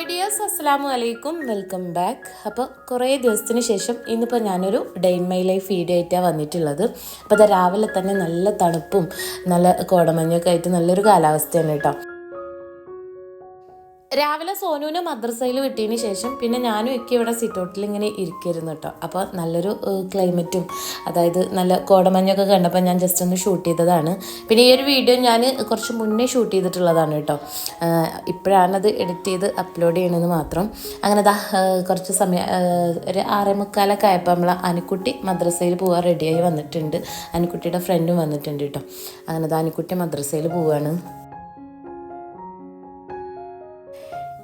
Hi dears അസ്സാം വലൈക്കും welcome back. അപ്പോൾ കുറേ ദിവസത്തിന് ശേഷം ഇന്നിപ്പോൾ ഞാനൊരു day in my life video ആയിട്ടാണ് വന്നിട്ടുള്ളത്. അപ്പോൾ അത് രാവിലെ തന്നെ നല്ല തണുപ്പും നല്ല കോടമഞ്ഞൊക്കെ ആയിട്ട് നല്ലൊരു കാലാവസ്ഥയാണ് കേട്ടോ. രാവിലെ സോനുവിനെ മദ്രസയിൽ വിട്ടതിന് ശേഷം പിന്നെ ഞാനും ഒക്കെ ഇവിടെ സിറ്റൗട്ടിൽ ഇങ്ങനെ ഇരിക്കരുന്നു കേട്ടോ അപ്പോൾ നല്ലൊരു ക്ലൈമറ്റും അതായത് നല്ല കോടമഞ്ഞൊക്കെ കണ്ടപ്പോൾ ഞാൻ ജസ്റ്റ് ഒന്ന് ഷൂട്ട് ചെയ്തതാണ്. പിന്നെ ഈ ഒരു വീഡിയോ ഞാൻ കുറച്ച് മുന്നേ ഷൂട്ട് ചെയ്തിട്ടുള്ളതാണ് കേട്ടോ ഇപ്പോഴാണത് എഡിറ്റ് ചെയ്ത് അപ്ലോഡ് ചെയ്യണമെന്ന് മാത്രം. അങ്ങനെ ദാ കുറച്ച് സമയം ഒരു ആറേ മുക്കാലൊക്കെ ആയപ്പോൾ നമ്മൾ അനുക്കുട്ടി മദ്രസയിൽ പോകാൻ റെഡിയായി വന്നിട്ടുണ്ട്. അനുക്കുട്ടിയുടെ ഫ്രണ്ടും വന്നിട്ടുണ്ട് കേട്ടോ അങ്ങനെ ദാ അനുക്കുട്ടി മദ്രസയിൽ പോവാണ്.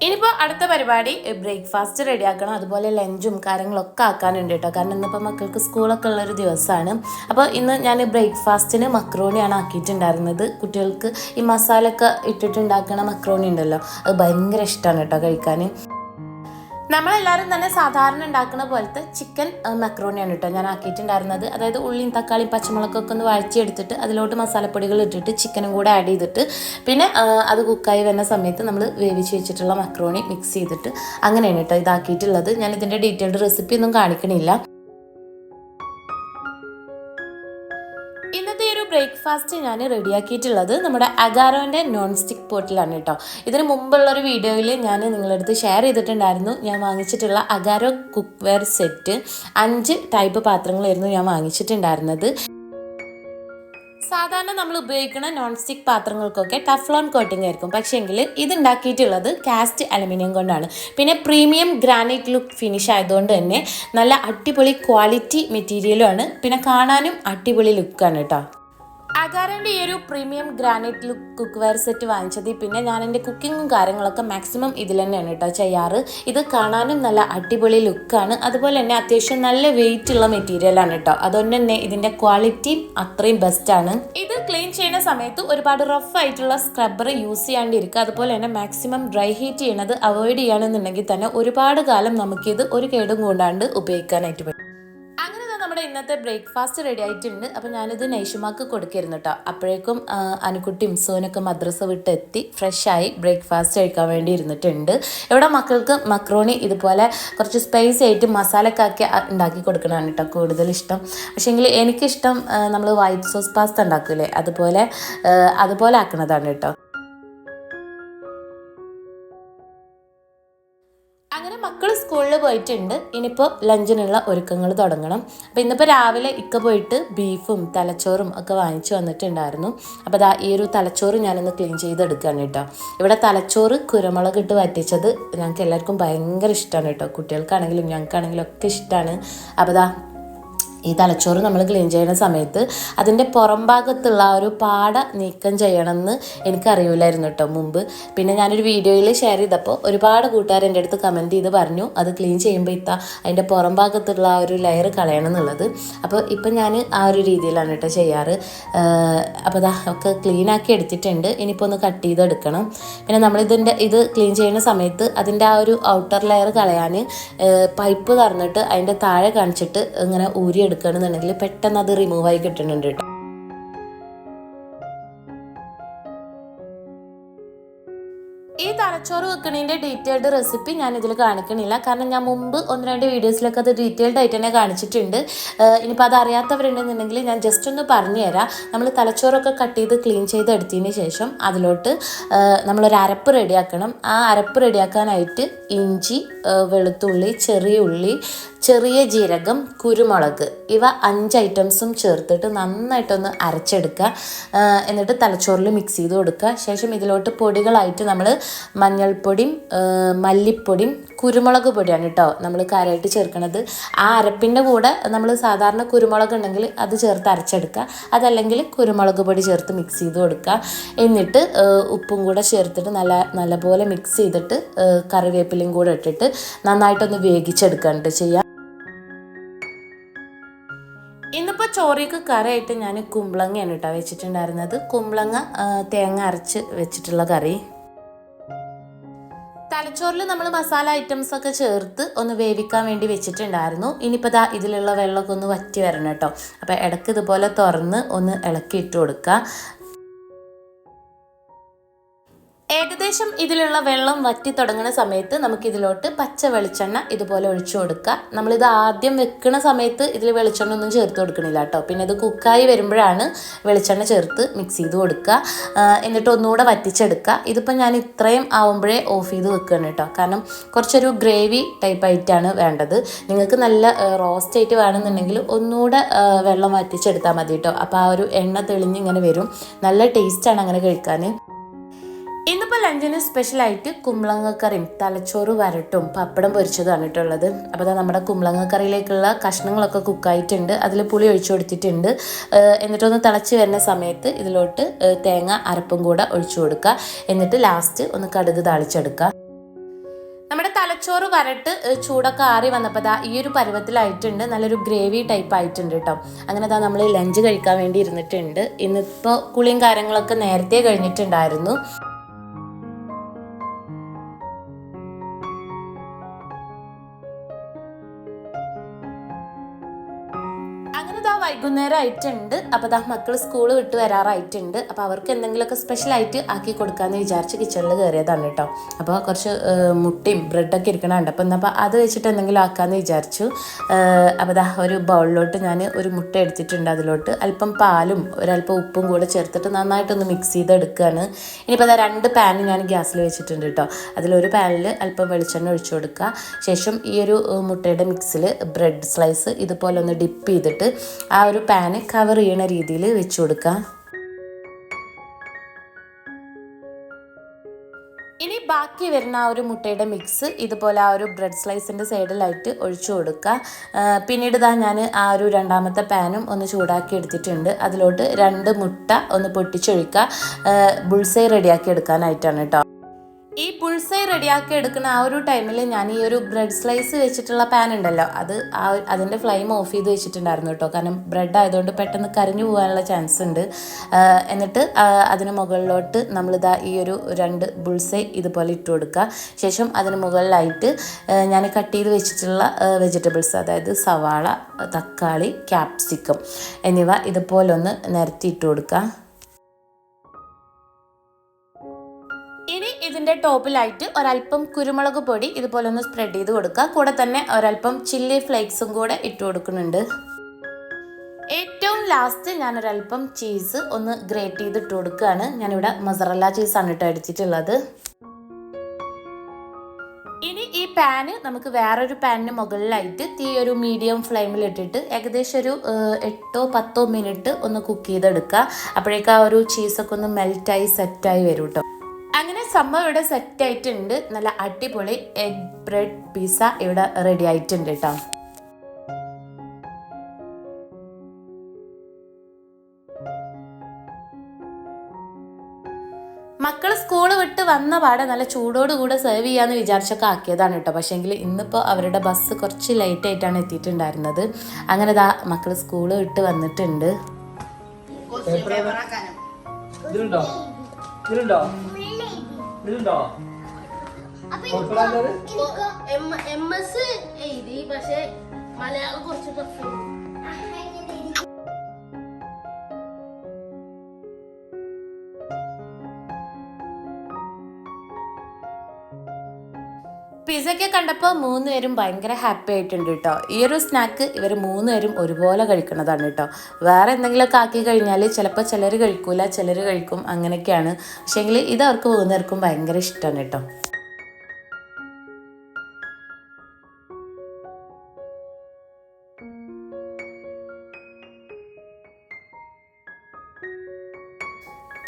ഇനിയിപ്പോൾ അടുത്ത പരിപാടി ബ്രേക്ക്ഫാസ്റ്റ് റെഡിയാക്കണം അതുപോലെ ലഞ്ചും കാര്യങ്ങളൊക്കെ ആക്കാനുണ്ട് കേട്ടോ. കാരണം ഇന്നിപ്പോൾ മക്കൾക്ക് സ്കൂളൊക്കെ ഉള്ളൊരു ദിവസമാണ് അപ്പോൾ ഇന്ന് ഞാൻ ബ്രേക്ക്ഫാസ്റ്റിന് മക്രോണിയാണ് ആക്കിയിട്ടുണ്ടായിരുന്നത്. കുട്ടികൾക്ക് ഈ മസാലയൊക്കെ ഇട്ടിട്ടുണ്ടാക്കണ മക്രോണി ഉണ്ടല്ലോ. അത് ഭയങ്കര ഇഷ്ടമാണ് കേട്ടോ കഴിക്കാൻ നമ്മളെല്ലാവരും തന്നെ സാധാരണ ഉണ്ടാക്കുന്ന പോലത്തെ ചിക്കൻ മക്രോണിയാണ് കേട്ടോ ഞാൻ ആക്കിയിട്ടുണ്ടായിരുന്നത്. അതായത് ഉള്ളിയും തക്കാളിയും പച്ചമുളകൊക്കെ ഒന്ന് വഴച്ചെടുത്തിട്ട് അതിലോട്ട് മസാലപ്പൊടികൾ ഇട്ടിട്ട് ചിക്കനും കൂടെ ആഡ് ചെയ്തിട്ട് പിന്നെ അത് കുക്കായി വരുന്ന സമയത്ത് നമ്മൾ വേവിച്ച് വെച്ചിട്ടുള്ള മക്രോണി മിക്സ് ചെയ്തിട്ട് അങ്ങനെയാണ് കേട്ടോ ഇതാക്കിയിട്ടുള്ളത്. ഞാൻ ഇതിന്റെ ഡീറ്റെയിൽഡ് റെസിപ്പി ഒന്നും കാണിക്കണില്ല. ബ്രേക്ക്ഫാസ്റ്റ് ഞാൻ റെഡിയാക്കിയിട്ടുള്ളത് നമ്മുടെ അഗാരോന്റെ നോൺ സ്റ്റിക്ക് പോട്ടിലാണ് കേട്ടോ. ഇതിന് മുമ്പുള്ള ഒരു വീഡിയോയിൽ ഞാൻ നിങ്ങളുടെ അടുത്ത് ഷെയർ ചെയ്തിട്ടുണ്ടായിരുന്നു. ഞാൻ വാങ്ങിച്ചിട്ടുള്ള അഗാരോ കുക്ക് വെയർ സെറ്റ് അഞ്ച് ടൈപ്പ് പാത്രങ്ങളായിരുന്നു ഞാൻ വാങ്ങിച്ചിട്ടുണ്ടായിരുന്നത്. സാധാരണ നമ്മൾ ഉപയോഗിക്കുന്ന നോൺ സ്റ്റിക്ക് പാത്രങ്ങൾക്കൊക്കെ ടഫ്ലോൺ കോട്ടിംഗ് ആയിരിക്കും. പക്ഷേങ്കിൽ ഇത് ഉണ്ടാക്കിയിട്ടുള്ളത് കാസ്റ്റ് അലുമിനിയം കൊണ്ടാണ്. പിന്നെ പ്രീമിയം ഗ്രാനൈറ്റ് ലുക്ക് ഫിനിഷ് ആയതുകൊണ്ട് തന്നെ നല്ല അടിപൊളി ക്വാളിറ്റി മെറ്റീരിയലുമാണ് പിന്നെ കാണാനും അടിപൊളി ലുക്കാണ് കേട്ടോ. അഗാരന്റെ ഈ ഒരു premium granite look cookware set വാങ്ങിച്ചത് പിന്നെ ഞാൻ എന്റെ കുക്കിങ്ങും കാര്യങ്ങളൊക്കെ മാക്സിമം ഇതിൽ തന്നെയാണ് കേട്ടോ ചെയ്യാറ്. ഇത് കാണാനും നല്ല അടിപൊളി ലുക്കാണ്. അതുപോലെ തന്നെ അത്യാവശ്യം നല്ല വെയിറ്റ് ഉള്ള മെറ്റീരിയലാണ് കേട്ടോ. അതുകൊണ്ട് തന്നെ ഇതിന്റെ ക്വാളിറ്റിയും അത്രയും ബെസ്റ്റാണ് ഇത് ക്ലീൻ ചെയ്യുന്ന സമയത്ത് ഒരുപാട് റഫ് ആയിട്ടുള്ള സ്ക്രബ്ബർ യൂസ് ചെയ്യാണ്ടിരിക്കുക. അതുപോലെ തന്നെ മാക്സിമം ഡ്രൈ ഹീറ്റ് ചെയ്യണത് അവോയ്ഡ് ചെയ്യുകയാണെന്നുണ്ടെങ്കിൽ തന്നെ ഒരുപാട് കാലം നമുക്കിത് ഒരു കേടും കൊണ്ടാണ്ട് ഉപയോഗിക്കാനായിട്ട് പറ്റും. നമ്മുടെ ഇന്നത്തെ ബ്രേക്ക്ഫാസ്റ്റ് റെഡി ആയിട്ടുണ്ട്. അപ്പോൾ ഞാനിത് നൈഷുമാക്ക് കൊടുക്കായിരുന്നു കേട്ടോ അപ്പോഴേക്കും അനുക്കുട്ടിയും സോനൊക്കെ മദ്രസ വിട്ട് എത്തി ഫ്രഷായി ബ്രേക്ക്ഫാസ്റ്റ് കഴിക്കാൻ വേണ്ടി ഇരുന്നിട്ടുണ്ട്. ഇവിടെ മക്കൾക്ക് മക്രോണി ഇതുപോലെ കുറച്ച് സ്പൈസി ആയിട്ട് മസാലക്കാക്കി ഉണ്ടാക്കി കൊടുക്കണമാണ് കേട്ടോ കൂടുതൽ ഇഷ്ടം. പക്ഷേങ്കിൽ എനിക്കിഷ്ടം നമ്മൾ വൈറ്റ് സോസ് പാസ്ത ഉണ്ടാക്കില്ലേ അതുപോലെ അതുപോലെ ആക്കുന്നതാണ് കേട്ടോ പോയിട്ടുണ്ട്. ഇനിയിപ്പോൾ ലഞ്ചിനുള്ള ഒരുക്കങ്ങൾ തുടങ്ങണം. അപ്പോൾ ഇന്നിപ്പോൾ രാവിലെ ഇക്ക പോയിട്ട് ബീഫും തലച്ചോറും ഒക്കെ വാങ്ങിച്ചു വന്നിട്ടുണ്ടായിരുന്നു. അപ്പോൾ ദാ ഈ ഒരു തലച്ചോറ് ഞാനൊന്ന് ക്ലീൻ ചെയ്തെടുക്കുകയാണ് കേട്ടോ. ഇവിടെ തലച്ചോറ് കുരുമുളക് ഇട്ട് വറ്റിച്ചത് ഞങ്ങൾക്ക് എല്ലാവർക്കും ഭയങ്കര ഇഷ്ടമാണ് കേട്ടോ. കുട്ടികൾക്കാണെങ്കിലും ഞങ്ങൾക്കാണെങ്കിലും ഒക്കെ ഇഷ്ടമാണ് അപ്പോൾ ദാ ഈ തലച്ചോറ് നമ്മൾ ക്ലീൻ ചെയ്യുന്ന സമയത്ത് അതിന്റെ പുറം ഭാഗത്തുള്ള ഒരു പാട നീക്കം ചെയ്യണമെന്ന് എനിക്കറിയില്ലായിരുന്നു കേട്ടോ മുമ്പ്. പിന്നെ ഞാനൊരു വീഡിയോയിൽ ഷെയർ ചെയ്തപ്പോൾ ഒരുപാട് കൂട്ടുകാർ എന്റെ അടുത്ത് കമന്റ് ചെയ്ത് പറഞ്ഞു അത് ക്ലീൻ ചെയ്യുമ്പോൾ ഇത്ത അതിന്റെ പുറം ഭാഗത്തുള്ള ആ ഒരു ലെയർ കളയണം എന്നുള്ളത്. അപ്പോൾ ഇപ്പം ഞാൻ ആ ഒരു രീതിയിലാണ് കേട്ടോ ചെയ്യാറ്. അപ്പോൾ ദാ ഒക്കെ ക്ലീൻ ആക്കി എടുത്തിട്ടുണ്ട്. ഇനിയിപ്പോൾ ഒന്ന് കട്ട് ചെയ്തെടുക്കണം. പിന്നെ നമ്മളിതിന്റെ ഇത് ക്ലീൻ ചെയ്യുന്ന സമയത്ത് അതിന്റെ ആ ഒരു ഔട്ടർ ലെയർ കളയാൻ പൈപ്പ് തറന്നിട്ട് അതിന്റെ താഴെ കാണിച്ചിട്ട് ഇങ്ങനെ ഊരി എടുക്കുകയാണെന്നുണ്ടെങ്കിൽ പെട്ടെന്ന് അത് റിമൂവ് ആയി കിട്ടുന്നുണ്ട് കേട്ടോ. ഈ തലച്ചോറ് വെക്കണതിന്റെ ഡീറ്റെയിൽഡ് റെസിപ്പി ഞാൻ ഇതിൽ കാണിക്കണില്ല. കാരണം ഞാൻ മുമ്പ് ഒന്ന് രണ്ട് വീഡിയോസിലൊക്കെ അത് ഡീറ്റെയിൽഡ് ആയിട്ട് തന്നെ കാണിച്ചിട്ടുണ്ട്. ഇനിയിപ്പോൾ അത് അറിയാത്തവരുണ്ടെന്നുണ്ടെങ്കിൽ ഞാൻ ജസ്റ്റ് ഒന്ന് പറഞ്ഞു തരാം നമ്മൾ തലച്ചോറൊക്കെ കട്ട് ചെയ്ത് ക്ലീൻ ചെയ്ത് എടുത്തതിന് ശേഷം അതിലോട്ട് നമ്മളൊരു അരപ്പ് റെഡിയാക്കണം ആ അരപ്പ് റെഡിയാക്കാനായിട്ട് ഇഞ്ചി വെളുത്തുള്ളി ചെറിയ ഉള്ളി ചെറിയ ജീരകം കുരുമുളക് ഇവ അഞ്ച് ഐറ്റംസും ചേർത്തിട്ട് നന്നായിട്ടൊന്ന് അരച്ചെടുക്കുക എന്നിട്ട് തലച്ചോറിൽ മിക്സ് ചെയ്ത് കൊടുക്കുക ശേഷം ഇതിലോട്ട് പൊടികളായിട്ട് നമ്മൾ മഞ്ഞൾപ്പൊടിയും മല്ലിപ്പൊടിയും കുരുമുളക് പൊടിയാണ് കേട്ടോ നമ്മൾ കാര്യമായിട്ട് ചേർക്കണത്. ആ അരപ്പിന്റെ കൂടെ നമ്മൾ സാധാരണ കുരുമുളക് ഉണ്ടെങ്കിൽ അത് ചേർത്ത് അരച്ചെടുക്കുക അതല്ലെങ്കിൽ കുരുമുളക് പൊടി ചേർത്ത് മിക്സ് ചെയ്ത് കൊടുക്കുക എന്നിട്ട് ഉപ്പും കൂടെ ചേർത്തിട്ട് നല്ല നല്ലപോലെ മിക്സ് ചെയ്തിട്ട് കറിവേപ്പിലയും കൂടെ ഇട്ടിട്ട് നന്നായിട്ടൊന്ന് വേവിച്ചെടുക്കാണ്ട് ചെയ്യാം. ഇന്നിപ്പോൾ ചോറിക്ക് കറിയായിട്ട് ഞാൻ കുമ്പളങ്ങയാണ് കേട്ടോ വെച്ചിട്ടുണ്ടായിരുന്നത്. കുമ്പളങ്ങ തേങ്ങ അരച്ച് വെച്ചിട്ടുള്ള കറി. തലച്ചോറിൽ നമ്മൾ മസാല ഐറ്റംസ് ഒക്കെ ചേർത്ത് ഒന്ന് വേവിക്കാൻ വേണ്ടി വെച്ചിട്ടുണ്ടായിരുന്നു. ഇനിയിപ്പോൾ ദാ ഇതിലുള്ള വെള്ളമൊക്കെ ഒന്ന് വറ്റി വരണം കേട്ടോ. അപ്പോൾ ഇടയ്ക്ക് ഇതുപോലെ തുറന്ന് ഒന്ന് ഇളക്കി ഇട്ട് കൊടുക്കുക ഏകദേശം ഇതിലുള്ള വെള്ളം വറ്റി തുടങ്ങുന്ന സമയത്ത് നമുക്ക് ഇതിലോട്ട് പച്ച വെളിച്ചെണ്ണ ഇതുപോലെ ഒഴിച്ചു കൊടുക്കുക. നമ്മളിത് ആദ്യം വെക്കുന്ന സമയത്ത് ഇതിൽ വെളിച്ചെണ്ണ ഒന്നും ചേർത്ത് കൊടുക്കണില്ല കേട്ടോ. പിന്നെ ഇത് കുക്കായി വരുമ്പോഴാണ് വെളിച്ചെണ്ണ ചേർത്ത് മിക്സ് ചെയ്ത് കൊടുക്കുക. എന്നിട്ട് ഒന്നുകൂടെ വറ്റിച്ചെടുക്കുക. ഇതിപ്പോൾ ഞാൻ ഇത്രയും ആവുമ്പോഴേ ഓഫ് ചെയ്ത് വെക്കുകയാണ് കേട്ടോ. കാരണം കുറച്ചൊരു ഗ്രേവി ടൈപ്പ് ആയിട്ടാണ് വേണ്ടത്. നിങ്ങൾക്ക് നല്ല റോസ്റ്റ് ആയിട്ട് വേണമെന്നുണ്ടെങ്കിൽ ഒന്നുകൂടെ വെള്ളം വറ്റിച്ചെടുത്താൽ മതി കേട്ടോ. അപ്പോൾ ആ ഒരു എണ്ണ തെളിഞ്ഞ് ഇങ്ങനെ വരും. നല്ല ടേസ്റ്റാണ് അങ്ങനെ കഴിക്കാൻ. ഇന്നിപ്പോൾ ലഞ്ചിന് സ്പെഷ്യലായിട്ട് കുമ്പളങ്ങക്കറിയും തലച്ചോറ് വരട്ടും പപ്പടം പൊരിച്ചതാണ് കേട്ടോ ഉള്ളത് അപ്പോൾ നമ്മുടെ കുമ്പളങ്ങക്കറിയിലേക്കുള്ള കഷ്ണങ്ങളൊക്കെ കുക്കായിട്ടുണ്ട്. അതിൽ പുളി ഒഴിച്ചു കൊടുത്തിട്ടുണ്ട്. എന്നിട്ടൊന്ന് തിളച്ച് വരുന്ന സമയത്ത് ഇതിലോട്ട് തേങ്ങ അരപ്പും കൂടെ ഒഴിച്ചു കൊടുക്കുക. എന്നിട്ട് ലാസ്റ്റ് ഒന്ന് കടുക് താളിച്ചെടുക്കുക. നമ്മുടെ തലച്ചോറ് വരട്ട് ചൂടൊക്കെ ആറി വന്നപ്പോൾ ദാ ഈ ഒരു പരുവത്തിലായിട്ടുണ്ട്. നല്ലൊരു ഗ്രേവി ടൈപ്പ് ആയിട്ടുണ്ട് കേട്ടോ അങ്ങനെ ദാ നമ്മൾ ലഞ്ച് കഴിക്കാൻ വേണ്ടി ഇരുന്നിട്ടുണ്ട്. ഇന്നിപ്പോൾ കുളിയും കാര്യങ്ങളൊക്കെ നേരത്തെ കഴിഞ്ഞിട്ടുണ്ടായിരുന്നു. അങ്ങനെ ഇതാ വൈകുന്നേരം ആയിട്ടുണ്ട് അപ്പോൾ ഇതാ മക്കൾ സ്കൂൾ വിട്ട് വരാറായിട്ടുണ്ട്. അപ്പോൾ അവർക്ക് എന്തെങ്കിലുമൊക്കെ സ്പെഷ്യലായിട്ട് ആക്കി കൊടുക്കാമെന്ന് വിചാരിച്ച് കിച്ചണിൽ കയറിയതാണ് കേട്ടോ. അപ്പോൾ കുറച്ച് മുട്ടയും ബ്രെഡൊക്കെ ഇരിക്കണുണ്ട്. അപ്പോൾ എന്നപ്പോൾ അത് വെച്ചിട്ട് എന്തെങ്കിലും ആക്കാമെന്ന് വിചാരിച്ചു. അപ്പൊ അപ്പോൾ ദാ ഒരു ബൗളിലോട്ട് ഞാൻ ഒരു മുട്ട എടുത്തിട്ടുണ്ട് അതിലോട്ട്. അല്പം പാലും ഒരല്പം ഉപ്പും കൂടെ ചേർത്തിട്ട് നന്നായിട്ടൊന്ന് മിക്സ് ചെയ്തെടുക്കുകയാണ് ഇനിയിപ്പോൾ അതാ രണ്ട് പാൻ ഞാൻ ഗ്യാസിൽ വെച്ചിട്ടുണ്ട് കേട്ടോ. അതിലൊരു പാനിൽ അല്പം വെളിച്ചെണ്ണ ഒഴിച്ചു കൊടുക്കുക. ശേഷം ഈ ഒരു മുട്ടയുടെ മിക്സിൽ ബ്രെഡ് സ്ലൈസ് ഇതുപോലെ ഒന്ന് ഡിപ്പ് ചെയ്തിട്ട് ആ ഒരു പാന് കവർ ചെയ്യണ രീതിയിൽ വെച്ച് കൊടുക്കുക ഇനി ബാക്കി വരുന്ന ആ ഒരു മുട്ടയുടെ മിക്സ് ഇതുപോലെ ആ ഒരു ബ്രെഡ് സ്ലൈസിന്റെ സൈഡിലായിട്ട് ഒഴിച്ചു കൊടുക്കുക പിന്നീട് ഇതാ ഞാൻ ആ ഒരു രണ്ടാമത്തെ പാനും ഒന്ന് ചൂടാക്കി എടുത്തിട്ടുണ്ട്. അതിലോട്ട് രണ്ട് മുട്ട ഒന്ന് പൊട്ടിച്ചൊഴിക്കുക ബുൾസൈ റെഡിയാക്കി എടുക്കാനായിട്ടാണ് കേട്ടോ ഈ പുൾസൈ റെഡിയാക്കി എടുക്കുന്ന ആ ഒരു ടൈമിൽ ഞാൻ ഈ ഒരു ബ്രെഡ് സ്ലൈസ് വെച്ചിട്ടുള്ള പാൻ ഉണ്ടല്ലോ അത് ആ അതിന്റെ ഫ്ലെയിം ഓഫ് ചെയ്ത് വെച്ചിട്ടുണ്ടായിരുന്നു കേട്ടോ. കാരണം ബ്രെഡ് ആയതുകൊണ്ട് പെട്ടെന്ന് കരിഞ്ഞു പോകാനുള്ള ചാൻസ് ഉണ്ട്. എന്നിട്ട് അതിന് മുകളിലോട്ട് നമ്മളിതാ ഈ ഒരു രണ്ട് ബുൾസൈ ഇതുപോലെ ഇട്ട് കൊടുക്കുക. ശേഷം അതിന് മുകളിലായിട്ട് ഞാൻ കട്ട് ചെയ്ത് വെച്ചിട്ടുള്ള വെജിറ്റബിൾസ് അതായത് സവാള തക്കാളി ക്യാപ്സിക്കം എന്നിവ ഇതുപോലൊന്ന് നിരത്തി ഇട്ട് കൊടുക്കുക. ഇതിന്റെ ടോപ്പിലായിട്ട് ഒരല്പം കുരുമുളക് പൊടി ഇതുപോലെ ഒന്ന് സ്പ്രെഡ് ചെയ്ത് കൊടുക്കുക. കൂടെ തന്നെ ഒരല്പം ചില്ലി ഫ്ലേക്സും കൂടെ ഇട്ട് കൊടുക്കുന്നുണ്ട്. ഏറ്റവും ലാസ്റ്റ് ഞാൻ ഒരല്പം ചീസ് ഒന്ന് ഗ്രേറ്റ് ചെയ്ത് ഇട്ട് കൊടുക്കുകയാണ്. ഞാനിവിടെ മസറല്ല ചീസാണ് ഇട്ട് അടിച്ചിട്ടുള്ളത്. ഇനി ഈ പാന് നമുക്ക് വേറൊരു പാനിന് മുകളിലായിട്ട് തീ ഒരു മീഡിയം ഫ്ലെയിമിൽ ഇട്ടിട്ട് ഏകദേശം ഒരു എട്ടോ പത്തോ മിനിറ്റ് ഒന്ന് കുക്ക് ചെയ്തെടുക്കുക. അപ്പോഴേക്കും ആ ഒരു ചീസൊക്കെ ഒന്ന് മെൽറ്റായി സെറ്റായി വരും കേട്ടോ അങ്ങനെ സംഭവം ഇവിടെ സെറ്റ് ആയിട്ടുണ്ട്. നല്ല അടിപൊളി എഗ് ബ്രെഡ് പിസ്സ ഇവിടെ റെഡി ആയിട്ടുണ്ട് കേട്ടോ മക്കൾ സ്കൂൾ വിട്ട് വന്ന പാടെ നല്ല ചൂടോടുകൂടെ സെർവ് ചെയ്യാന്ന് വിചാരിച്ചൊക്കെ ആക്കിയതാണ് കേട്ടോ പക്ഷേങ്കിൽ ഇന്നിപ്പോൾ അവരുടെ ബസ് കുറച്ച് ലേറ്റ് ആയിട്ടാണ് എത്തിയിട്ടുണ്ടായിരുന്നത്. അങ്ങനെ ദാ മക്കൾ സ്കൂൾ വിട്ട് വന്നിട്ടുണ്ട്. ഇതിലുണ്ടോ? ഇതിലുണ്ടോ? ഇതിലുണ്ടോ എം എസ് എഴുതി പക്ഷെ മലയാളം കുറച്ച് ടഫ് പിസയൊക്കെ കണ്ടപ്പോൾ മൂന്ന് പേരും ഭയങ്കര ഹാപ്പി ആയിട്ടുണ്ട് കേട്ടോ ഈ ഒരു സ്നാക്ക് ഇവർ മൂന്ന് പേരും ഒരുപോലെ കഴിക്കുന്നതാണ് കേട്ടോ വേറെ എന്തെങ്കിലുമൊക്കെ ആക്കി കഴിഞ്ഞാൽ ചിലപ്പോൾ ചിലർ കഴിക്കൂല ചിലർ കഴിക്കും അങ്ങനെയൊക്കെയാണ്. പക്ഷേങ്കിൽ ഇത് അവർക്ക് മൂന്നുപേർക്കും ഭയങ്കര ഇഷ്ടമാണ് കേട്ടോ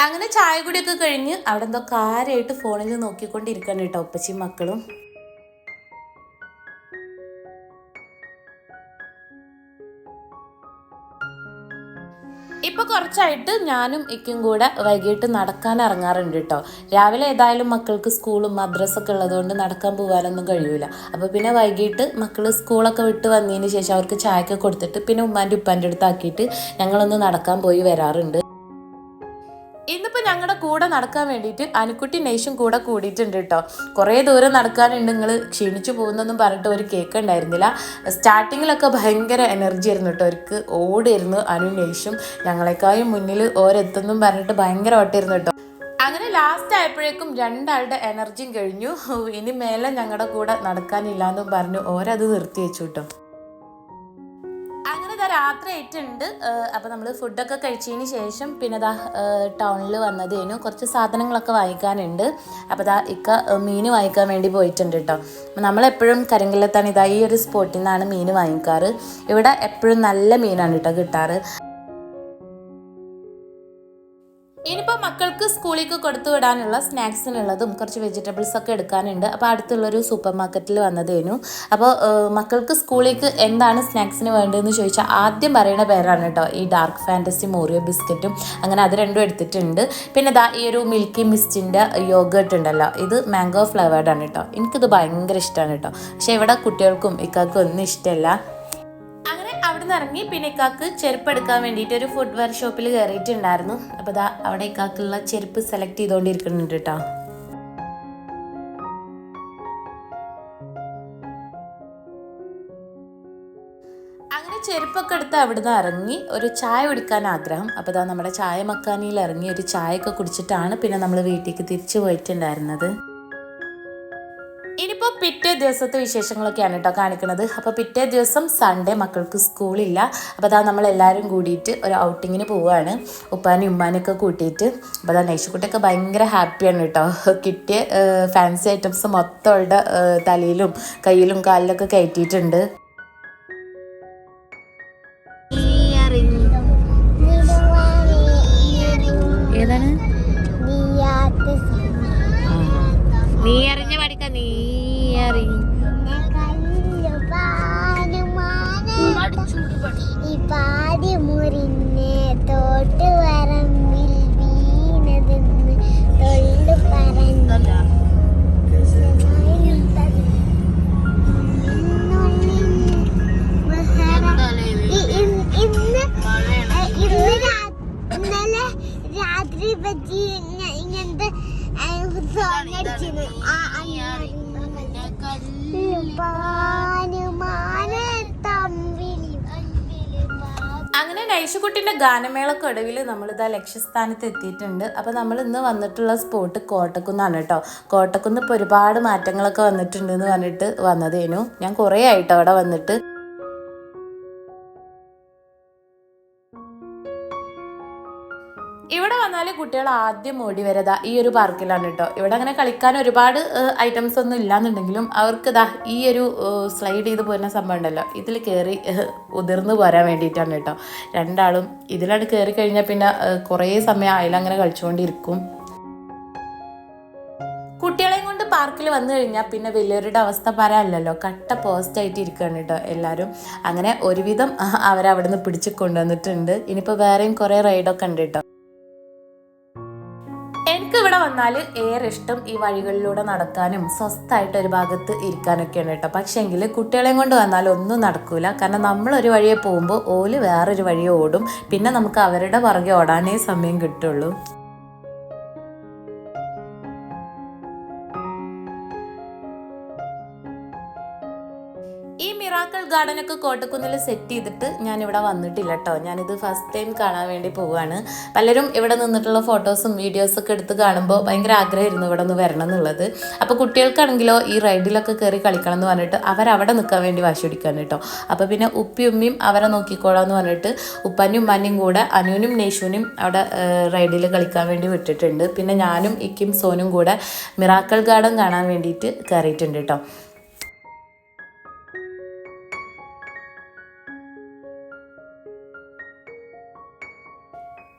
അങ്ങനെ ചായ കുടിയൊക്കെ കഴിഞ്ഞ് അവിടെ എന്തോ കാര്യമായിട്ട് ഫോണിൽ നോക്കിക്കൊണ്ടിരിക്കണം കേട്ടോ ഒപ്പച്ചി മക്കളും. കുറച്ചായിട്ട് ഞാനും ഇക്കും കൂടെ വൈകിട്ട് നടക്കാൻ ഇറങ്ങാറുണ്ട് കേട്ടോ. രാവിലെ ഏതായാലും മക്കൾക്ക് സ്കൂളും മദ്രസൊക്കെ ഉള്ളതുകൊണ്ട് നടക്കാൻ പോകാനൊന്നും കഴിയൂല. അപ്പോൾ പിന്നെ വൈകിട്ട് മക്കൾ സ്കൂളൊക്കെ വിട്ട് വന്നതിന് ശേഷം അവർക്ക് ചായയൊക്കെ കൊടുത്തിട്ട് പിന്നെ ഉമ്മാന്റെ ഉപ്പാന്റെ അടുത്താക്കിയിട്ട് ഞങ്ങളൊന്ന് നടക്കാൻ പോയി വരാറുണ്ട്. കൂടെ നടക്കാൻ വേണ്ടിയിട്ട് അനുക്കുട്ടി നേഷും കൂടെ കൂടിയിട്ടുണ്ട് കേട്ടോ. കുറേ ദൂരം നടക്കാനുണ്ട് നിങ്ങൾ ക്ഷീണിച്ചു പോകുന്നൊന്നും പറഞ്ഞിട്ട് ഒരു കേക്ക് ഉണ്ടായിരുന്നില്ല. സ്റ്റാർട്ടിങ്ങിലൊക്കെ ഭയങ്കര എനർജി ആയിരുന്നു കേട്ടോ. അവർക്ക് ഓടിയിരുന്നു അനു നേഷും ഞങ്ങളെക്കാളും മുന്നിൽ ഓരെത്തുന്നും പറഞ്ഞിട്ട് ഭയങ്കര ഓട്ടായിരുന്നു കേട്ടോ. അങ്ങനെ ലാസ്റ്റ് ആയപ്പോഴേക്കും രണ്ടാളുടെ എനർജിയും കഴിഞ്ഞു. ഇനി മേലെ ഞങ്ങളുടെ കൂടെ നടക്കാനില്ല എന്നും പറഞ്ഞു ഓരത് നിർത്തി വെച്ചു കേട്ടോ. അങ്ങനെ ഇതാ രാത്രി ആയിട്ടുണ്ട്. അപ്പോൾ നമ്മൾ ഫുഡൊക്കെ കഴിച്ചതിന് ശേഷം പിന്നെ ഇതാ ടൗണിൽ വന്നതേനു കുറച്ച് സാധനങ്ങളൊക്കെ വാങ്ങിക്കാനുണ്ട്. അപ്പോൾ ഇതാ ഇക്ക മീൻ വാങ്ങിക്കാൻ വേണ്ടി പോയിട്ടുണ്ട് കേട്ടോ നമ്മളെപ്പോഴും കരിങ്കല്ലത്താണ് ഇതാ ഈ ഒരു സ്പോട്ടിൽ നിന്നാണ് മീൻ വാങ്ങിക്കാറ്. ഇവിടെ എപ്പോഴും നല്ല മീനാണ് കേട്ടോ കിട്ടാറ്. സ്കൂളിലേക്ക് കൊടുത്തു വിടാനുള്ള സ്നാക്സിനുള്ളതും കുറച്ച് വെജിറ്റബിൾസ് ഒക്കെ എടുക്കാനുണ്ട്. അപ്പോൾ അടുത്തുള്ളൊരു സൂപ്പർ മാർക്കറ്റിൽ വന്നതേനു അപ്പോൾ മക്കൾക്ക് സ്കൂളിലേക്ക് എന്താണ് സ്നാക്സിന് വേണ്ടതെന്ന് ചോദിച്ചാൽ ആദ്യം പറയുന്ന പേരാണ് കേട്ടോ. ഈ ഡാർക്ക് ഫാന്റസി മോറിയോ ബിസ്ക്കറ്റും അങ്ങനെ അത് രണ്ടും എടുത്തിട്ടുണ്ട്. പിന്നെ ദാ ഈ ഒരു മിൽക്കി മിസ്റ്റിന്റെ യോഗേർട്ട് ഉണ്ടല്ലോ ഇത് മാംഗോ ഫ്ലേവേർഡ് ആണ് കേട്ടോ. എനിക്കിത് ഭയങ്കര ഇഷ്ടമാണ് കേട്ടോ. പക്ഷേ ഇവിടെ കുട്ടികൾക്കും ഇക്കാർക്കും ഒന്നും ഇഷ്ടമല്ല അവിടുന്ന് ഇറങ്ങി പിന്നെ ഇക്കാക്ക് ചെരുപ്പ് എടുക്കാൻ വേണ്ടിയിട്ട് ഒരു ഫുഡ് ഷോപ്പിൽ കയറിയിട്ടുണ്ടായിരുന്നു അപ്പോൾ ദാ അവിടെ ഇക്കാക്കുള്ള ചെരുപ്പ് സെലക്ട് ചെയ്തുകൊണ്ടിരിക്കുന്നുണ്ട് കേട്ടോ. അങ്ങനെ ചെരുപ്പൊക്കെ എടുത്ത് അവിടുന്ന് ഇറങ്ങി ഒരു ചായ കുടിക്കാൻ ആഗ്രഹം. അപ്പോൾ ദാ നമ്മുടെ ചായ മക്കാനിയിൽ ഇറങ്ങി ഒരു ചായയൊക്കെ കുടിച്ചിട്ടാണ് പിന്നെ നമ്മൾ വീട്ടിലേക്ക് തിരിച്ചു പോയിട്ടുണ്ടായിരുന്നത്. ഇനിയിപ്പോൾ പിറ്റേ ദിവസത്തെ വിശേഷങ്ങളൊക്കെയാണ് കേട്ടോ കാണിക്കുന്നത്. അപ്പോൾ പിറ്റേ ദിവസം സൺഡേ മക്കൾക്ക് സ്കൂളില്ല. അപ്പോൾ അതാ നമ്മൾ എല്ലാവരും കൂടിയിട്ട് ഒരു ഔട്ടിങ്ങിന് പോവുകയാണ് ഉപ്പാനും ഉമ്മാനൊക്കെ കൂട്ടിയിട്ട്. അപ്പോൾ അതാ നൈഷുക്കുട്ടിയൊക്കെ ഭയങ്കര ഹാപ്പിയാണ് കേട്ടോ. കിട്ടിയ ഫാൻസി ഐറ്റംസ് മൊത്തം അവളുടെ തലയിലും കയ്യിലും കാലിലൊക്കെ കയറ്റിയിട്ടുണ്ട്. ഏതാണ്? നീ അറിഞ്ഞ നീ അറിഞ്ഞ പറ്റി ഗാനമേളക്ക് ഇങ്ങനത്തെ സോങ് ഇതാ ആ അങ്ങനെ നൈഷുക്കുട്ടിന്റെ ഗാനമേളക്കൊടുവിൽ നമ്മളിതാ ലക്ഷ്യസ്ഥാനത്ത് എത്തിയിട്ടുണ്ട്. അപ്പോൾ നമ്മൾ ഇന്ന് വന്നിട്ടുള്ള സ്പോട്ട് കോട്ടക്കുന്നാണ് കേട്ടോ കോട്ടക്കുന്ന് ഇപ്പോൾ ഒരുപാട് മാറ്റങ്ങളൊക്കെ വന്നിട്ടുണ്ട് എന്ന് പറഞ്ഞിട്ട് വന്നതേനു. ഞാൻ കുറേ ആയിട്ടോ അവിടെ വന്നിട്ട്. ഇവിടെ വന്നാൽ കുട്ടികൾ ആദ്യം ഓടി വരതാ ഈ ഒരു പാർക്കിലാണ് കേട്ടോ. ഇവിടെ അങ്ങനെ കളിക്കാൻ ഒരുപാട് ഐറ്റംസ് ഒന്നും ഇല്ലാന്നുണ്ടെങ്കിലും അവർക്ക് ഇതാ ഈ ഒരു സ്ലൈഡ് ചെയ്ത് പോരുന്ന സംഭവം ഉണ്ടല്ലോ. ഇതിൽ കയറി ഉതിർന്നു പോരാൻ വേണ്ടിയിട്ടാണ് കേട്ടോ. രണ്ടാളും ഇതിലാണ് കയറി കഴിഞ്ഞാൽ പിന്നെ കുറേ സമയം അതിലങ്ങനെ കളിച്ചുകൊണ്ടിരിക്കും. കുട്ടികളെയും കൊണ്ട് പാർക്കിൽ വന്നു കഴിഞ്ഞാൽ പിന്നെ വലിയവരുടെ അവസ്ഥ പറയാനല്ലോ കട്ട പോസ്റ്റ് ആയിട്ട് ഇരിക്കുകയാണ് കേട്ടോ എല്ലാവരും അങ്ങനെ ഒരുവിധം അവരവിടുന്ന് പിടിച്ച് കൊണ്ടുവന്നിട്ടുണ്ട്. ഇനിയിപ്പോൾ വേറെയും കുറേ റൈഡൊക്കെ ഉണ്ട് കേട്ടോ. ഇവിടെ വന്നാൽ ഏറെ ഇഷ്ടം ഈ വഴികളിലൂടെ നടക്കാനും സ്വസ്ഥമായിട്ട് ഒരു ഭാഗത്ത് ഇരിക്കാനൊക്കെയാണ് കേട്ടോ. പക്ഷേങ്കിൽ കുട്ടികളെയും കൊണ്ട് വന്നാൽ ഒന്നും നടക്കൂല. കാരണം നമ്മൾ ഒരു വഴിയെ പോകുമ്പോൾ ഓൽ വേറൊരു വഴിയെ ഓടും. പിന്നെ നമുക്ക് അവരുടെ പുറകെ ഓടാനേ സമയം കിട്ടുള്ളൂ. ഒക്കെ കോട്ടക്കുന്നിൽ സെറ്റ് ചെയ്തിട്ട് ഞാൻ ഇവിടെ വന്നിട്ടില്ല കേട്ടോ ഞാനിത് ഫസ്റ്റ് ടൈം കാണാൻ വേണ്ടി പോവുകയാണ്. പലരും ഇവിടെ നിന്നിട്ടുള്ള ഫോട്ടോസും വീഡിയോസും ഒക്കെ എടുത്ത് കാണുമ്പോൾ ഭയങ്കര ആഗ്രഹമായിരുന്നു ഇവിടെ ഒന്ന് വരണം എന്നുള്ളത്. അപ്പോൾ കുട്ടികൾക്കാണെങ്കിലോ ഈ റൈഡിലൊക്കെ കയറി കളിക്കണം എന്ന് പറഞ്ഞിട്ട് അവരവിടെ നിൽക്കാൻ വേണ്ടി വാശി പിടിക്കാൻ കേട്ടോ അപ്പോൾ പിന്നെ ഉപ്പി ഉമ്മയും അവരെ നോക്കിക്കോളാം എന്ന് പറഞ്ഞിട്ട് ഉപ്പാനും ഉമ്മാനും കൂടെ അനുവിനും നേഷുവിനും അവിടെ റൈഡിൽ കളിക്കാൻ വേണ്ടി വിട്ടിട്ടുണ്ട്. പിന്നെ ഞാനും ഇക്കും സോനും കൂടെ മിറാക്കൾ ഗാർഡൻ കാണാൻ വേണ്ടിയിട്ട് കയറിയിട്ടുണ്ട് കേട്ടോ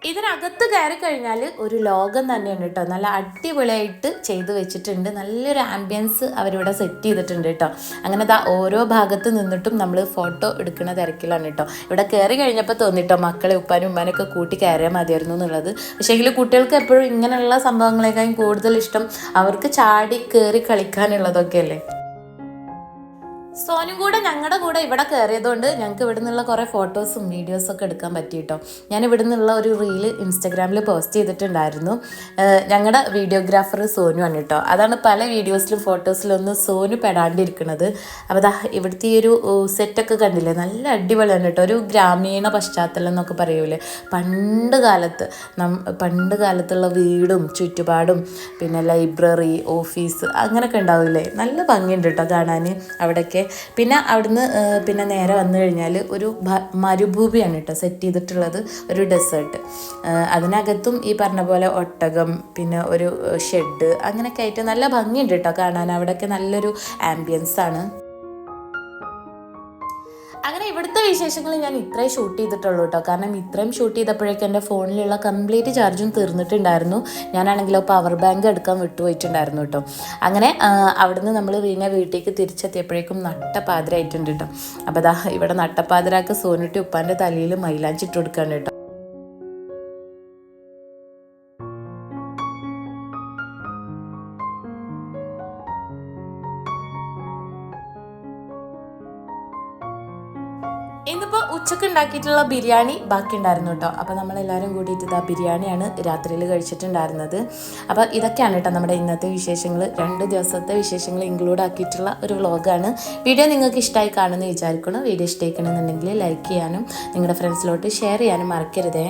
ഇതിനകത്ത് കയറി കഴിഞ്ഞാൽ ഒരു ലോകം തന്നെയാണ് കേട്ടോ. നല്ല അടിപൊളിയായിട്ട് ചെയ്തു വെച്ചിട്ടുണ്ട്. നല്ലൊരു ആംബിയൻസ് അവരിവിടെ സെറ്റ് ചെയ്തിട്ടുണ്ട് കേട്ടോ. അങ്ങനെ ദാ ഓരോ ഭാഗത്ത് നിന്നിട്ടും നമ്മൾ ഫോട്ടോ എടുക്കുന്ന തിരക്കിലാണ് കേട്ടോ. ഇവിടെ കയറി കഴിഞ്ഞപ്പോൾ തോന്നിട്ടോ മക്കളെ ഉപ്പാനും ഉമ്മാനൊക്കെ കൂട്ടി കയറിയാൽ മതിയായിരുന്നു എന്നുള്ളത്. പക്ഷേങ്കിൽ കുട്ടികൾക്ക് എപ്പോഴും ഇങ്ങനെയുള്ള സംഭവങ്ങളെക്കാളും കൂടുതൽ ഇഷ്ടം അവർക്ക് ചാടി കയറി കളിക്കാനുള്ളതൊക്കെ അല്ലേ സോനും കൂടെ ഞങ്ങളുടെ കൂടെ ഇവിടെ കയറിയതുകൊണ്ട് ഞങ്ങൾക്ക് ഇവിടെ നിന്നുള്ള കുറേ ഫോട്ടോസും വീഡിയോസും ഒക്കെ എടുക്കാൻ പറ്റി കേട്ടോ ഞാൻ ഇവിടെ നിന്നുള്ള ഒരു റീൽ ഇൻസ്റ്റാഗ്രാമിൽ പോസ്റ്റ് ചെയ്തിട്ടുണ്ടായിരുന്നു. ഞങ്ങളുടെ വീഡിയോഗ്രാഫർ സോനു ആണ് കേട്ടോ. അതാണ് പല വീഡിയോസിലും ഫോട്ടോസിലൊന്നും സോനു പെടാണ്ടിരിക്കുന്നത് അപ്പോൾ ദാ ഇവിടുത്തെ ഈ ഒരു സെറ്റൊക്കെ കണ്ടില്ലേ? നല്ല അടിപൊളിയാണ് കേട്ടോ. ഒരു ഗ്രാമീണ പശ്ചാത്തലം എന്നൊക്കെ പറയൂലേ? പണ്ട് കാലത്ത് നം പണ്ട് കാലത്തുള്ള വീടും ചുറ്റുപാടും പിന്നെ ലൈബ്രറി ഓഫീസ് അങ്ങനെയൊക്കെ ഉണ്ടാവില്ലേ? നല്ല ഭംഗിയുണ്ട് കേട്ടോ കാണാൻ അവിടെയൊക്കെ പിന്നെ അവിടുന്ന് പിന്നെ നേരെ വന്നു കഴിഞ്ഞാൽ ഒരു മരുഭൂമിയാണ് കേട്ടോ സെറ്റ് ചെയ്തിട്ടുള്ളത് ഒരു ഡെസേർട്ട് അതിനകത്തും ഈ പറഞ്ഞ പോലെ ഒട്ടകം പിന്നെ ഒരു ഷെഡ് അങ്ങനെയൊക്കെ ആയിട്ട് നല്ല ഭംഗിയുണ്ട് കേട്ടോ കാണാൻ. അവിടെയൊക്കെ നല്ലൊരു ആംബിയൻസ് ആണ്. ഇവിടുത്തെ വിശേഷങ്ങൾ ഞാൻ ഇത്രയും ഷൂട്ട് ചെയ്തിട്ടുള്ളൂ കേട്ടോ കാരണം ഇത്രയും ഷൂട്ട് ചെയ്തപ്പോഴേക്കും എന്റെ ഫോണിലുള്ള കംപ്ലീറ്റ് ചാർജും തീർന്നിട്ടുണ്ടായിരുന്നു. ഞാനാണെങ്കിലോ പവർ ബാങ്ക് എടുക്കാൻ വിട്ടുപോയിട്ടുണ്ടായിരുന്നു കേട്ടോ അങ്ങനെ അവിടുന്ന് നമ്മൾ വീണ വീട്ടിലേക്ക് തിരിച്ചെത്തിയപ്പോഴേക്കും നട്ടപ്പാതിരായിട്ടുണ്ട് കേട്ടോ അപ്പോൾ ദാ ഇവിടെ നട്ടപ്പാതിരാക്ക് സോനുട്ടി ഉപ്പാന്റെ തലയിൽ മൈലാഞ്ചിട്ട് കൊടുക്കാണ് കേട്ടോ ഉച്ചയ്ക്ക് ഉണ്ടാക്കിയിട്ടുള്ള ബിരിയാണി ബാക്കി ഉണ്ടായിരുന്നു കേട്ടോ. അപ്പോൾ നമ്മളെല്ലാവരും കൂടിയിട്ട് ഇതാ ബിരിയാണിയാണ് രാത്രിയിൽ കഴിച്ചിട്ടുണ്ടായിരുന്നത്. അപ്പോൾ ഇതൊക്കെയാണ് കേട്ടോ നമ്മുടെ ഇന്നത്തെ വിശേഷങ്ങൾ രണ്ട് ദിവസത്തെ വിശേഷങ്ങൾ ഇൻക്ലൂഡ് ആക്കിയിട്ടുള്ള ഒരു വ്ളോഗാണ്. വീഡിയോ നിങ്ങൾക്ക് ഇഷ്ടമായി കാണുമെന്ന് വിചാരിക്കണം വീഡിയോ ഇഷ്ടമായിക്കണമെന്നുണ്ടെങ്കിൽ ലൈക്ക് ചെയ്യാനും നിങ്ങളുടെ ഫ്രണ്ട്സിലോട്ട് ഷെയർ ചെയ്യാനും മറക്കരുതേ.